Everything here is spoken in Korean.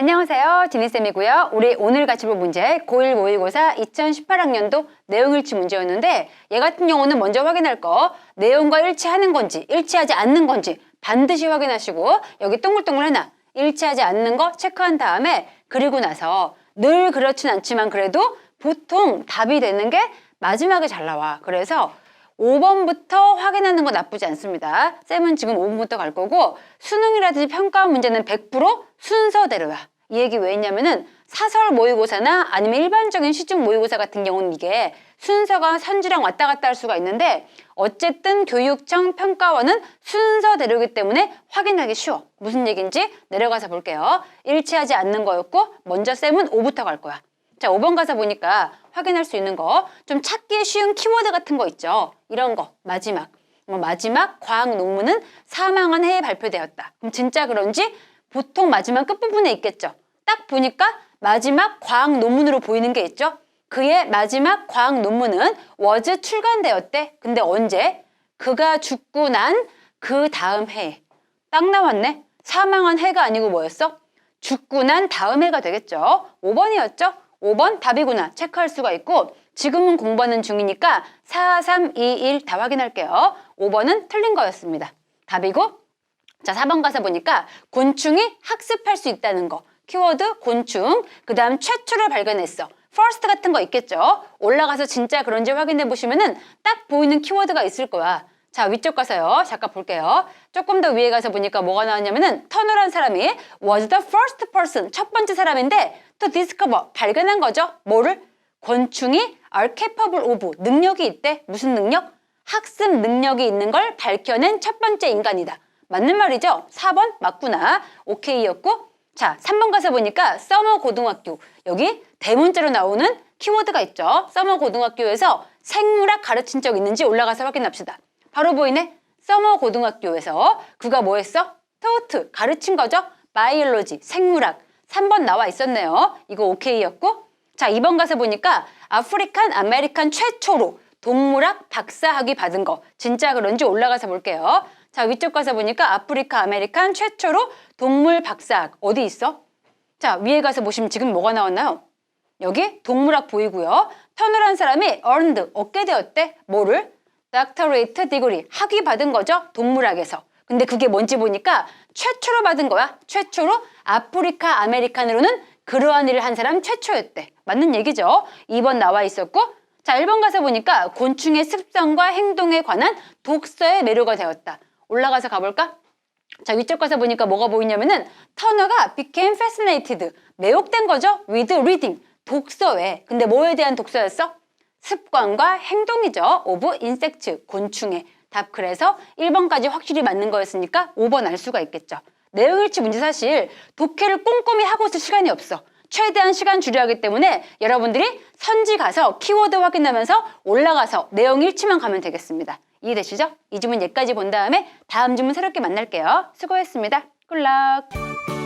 안녕하세요. 지니쌤이고요. 우리 오늘 같이 볼 문제 고1 모의고사 2018학년도 내용 일치 문제였는데 얘 같은 경우는 먼저 확인할 거 내용과 일치하는 건지 일치하지 않는 건지 반드시 확인하시고 여기 동글동글 하나 일치하지 않는 거 체크한 다음에 그리고 나서 늘 그렇진 않지만 그래도 보통 답이 되는 게 마지막에 잘 나와. 그래서 5번부터 확인하는 거 나쁘지 않습니다. 쌤은 지금 5번부터 갈 거고 수능이라든지 평가 문제는 100% 순서대로야. 이 얘기 왜 했냐면은 사설 모의고사나 아니면 일반적인 시중 모의고사 같은 경우는 이게 순서가 선지랑 왔다 갔다 할 수가 있는데 어쨌든 교육청 평가원은 순서대로이기 때문에 확인하기 쉬워. 무슨 얘기인지 내려가서 볼게요. 일치하지 않는 거였고 먼저 쌤은 5부터 갈 거야. 자, 5번 가서 보니까 확인할 수 있는 거, 좀 찾기 쉬운 키워드 같은 거 있죠. 이런 거, 마지막. 뭐 마지막 과학 논문은 사망한 해에 발표되었다. 그럼 진짜 그런지 보통 마지막 끝부분에 있겠죠. 딱 보니까 마지막 과학 논문으로 보이는 게 있죠. 그의 마지막 과학 논문은 was 출간되었대. 근데 언제? 그가 죽고 난 그 다음 해에. 딱 나왔네. 사망한 해가 아니고 뭐였어? 죽고 난 다음 해가 되겠죠. 5번이었죠? 5번 답이구나. 체크할 수가 있고 지금은 공부하는 중이니까 4, 3, 2, 1 다 확인할게요. 5번은 틀린 거였습니다. 답이고 자 4번 가서 보니까 곤충이 학습할 수 있다는 거. 키워드 곤충 그 다음 최초를 발견했어. First 같은 거 있겠죠? 올라가서 진짜 그런지 확인해 보시면은 딱 보이는 키워드가 있을 거야. 자 위쪽 가서요. 잠깐 볼게요. 조금 더 위에 가서 보니까 뭐가 나왔냐면은 터널한 사람이 was the first person 첫 번째 사람인데 to discover 발견한 거죠? 뭐를? 곤충이 are capable of 능력이 있대. 무슨 능력? 학습 능력이 있는 걸 밝혀낸 첫 번째 인간이다. 맞는 말이죠? 4번? 맞구나. 오케이였고. 자 3번 가서 보니까 서머 고등학교. 여기 대문자로 나오는 키워드가 있죠? 서머 고등학교에서 생물학 가르친 적 있는지 올라가서 확인합시다. 바로 보이네. 서머 고등학교에서 그가 뭐 했어? 토트 가르친 거죠? 바이올로지 생물학 3번 나와 있었네요. 이거 오케이였고 자 2번 가서 보니까 아프리칸 아메리칸 최초로 동물학 박사학위 받은 거 진짜 그런지 올라가서 볼게요. 자 위쪽 가서 보니까 아프리카 아메리칸 최초로 동물 박사학 어디 있어? 자 위에 가서 보시면 지금 뭐가 나왔나요? 여기 동물학 보이고요. 터널한 사람이 earned 얻게 되었대. 뭐를? doctorate degree 학위 받은 거죠. 동물학에서. 근데 그게 뭔지 보니까 최초로 받은 거야. 최초로 아프리카 아메리칸으로는 그러한 일을 한 사람 최초였대. 맞는 얘기죠. 2번 나와 있었고 자 1번 가서 보니까 곤충의 습성과 행동에 관한 독서에 매료가 되었다. 올라가서 가볼까? 자 위쪽 가서 보니까 뭐가 보이냐면은 터너가 became fascinated 매혹된 거죠 with reading 독서에 근데 뭐에 대한 독서였어? 습관과 행동이죠 of insect 곤충의 답 그래서 1번까지 확실히 맞는 거였으니까 5번 알 수가 있겠죠 내용일치 문제 사실 독해를 꼼꼼히 하고 있을 시간이 없어 최대한 시간 줄여야 하기 때문에 여러분들이 선지 가서 키워드 확인하면서 올라가서 내용 일치만 가면 되겠습니다 이해되시죠? 이 주문 여기까지 본 다음에 다음 주문 새롭게 만날게요. 수고했습니다. 굿락!